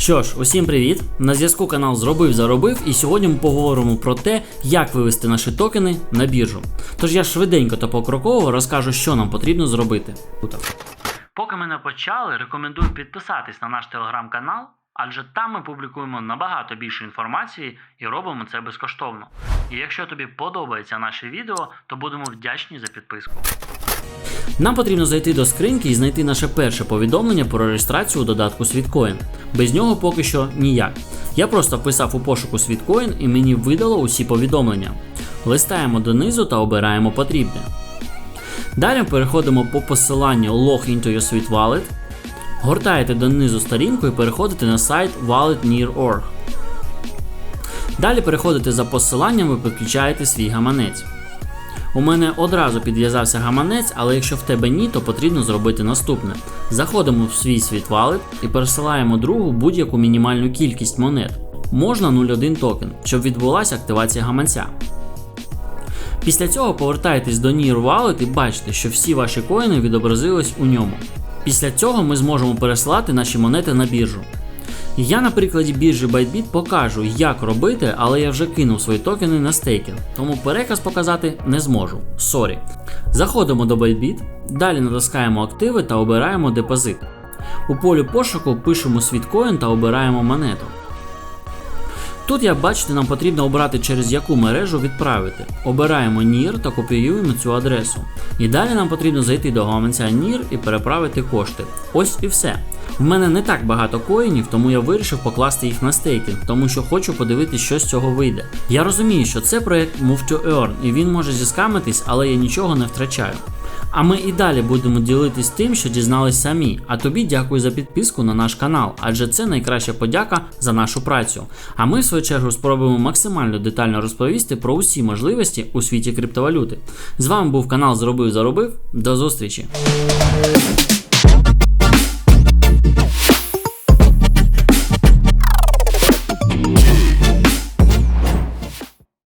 Що ж, усім привіт! На зв'язку канал Зробив Заробив, і сьогодні ми поговоримо про те, як вивести наші токени на біржу. Тож я швиденько та покроково розкажу, що нам потрібно зробити. Поки ми не почали, рекомендую підписатись на наш телеграм-канал, адже там ми публікуємо набагато більше інформації і робимо це безкоштовно. І якщо тобі подобається наше відео, то будемо вдячні за підписку. Нам потрібно зайти до скриньки і знайти наше перше повідомлення про реєстрацію у додатку Світкоін. Без нього поки що ніяк. Я просто вписав у пошуку Світкоін і мені видало усі повідомлення. Листаємо донизу та обираємо потрібне. Далі переходимо по посиланню Log into your Sweet Wallet, гортаєте донизу сторінку і переходите на сайт walletnear.org. Далі переходите за посиланням і підключаєте свій гаманець. У мене одразу підв'язався гаманець, але якщо в тебе ні, то потрібно зробити наступне: заходимо в свій світ валет і пересилаємо другу будь-яку мінімальну кількість монет. Можна 0,1 токен, щоб відбулася активація гаманця. Після цього повертаєтесь до Near Wallet і бачите, що всі ваші коїни відобразились у ньому. Після цього ми зможемо пересилати наші монети на біржу. Я на прикладі біржі ByteBit покажу, як робити, але я вже кинув свої токени на стейкінг, тому переказ показати не зможу. Сорі. Заходимо до ByteBit, далі натискаємо активи та обираємо депозит. У полі пошуку пишемо світкоін та обираємо монету. Тут, як бачите, нам потрібно обрати через яку мережу відправити. Обираємо NIR та копіюємо цю адресу. І далі нам потрібно зайти до гаманця NIR і переправити кошти. Ось і все. В мене не так багато коїнів, тому я вирішив покласти їх на стейкінг, тому що хочу подивитися, що з цього вийде. Я розумію, що це проект Move to Earn, і він може зіскамитись, але я нічого не втрачаю. А ми і далі будемо ділитись тим, що дізнались самі. А тобі дякую за підписку на наш канал, адже це найкраща подяка за нашу працю. А ми, в свою чергу, спробуємо максимально детально розповісти про усі можливості у світі криптовалюти. З вами був канал Зробив Заробив. До зустрічі!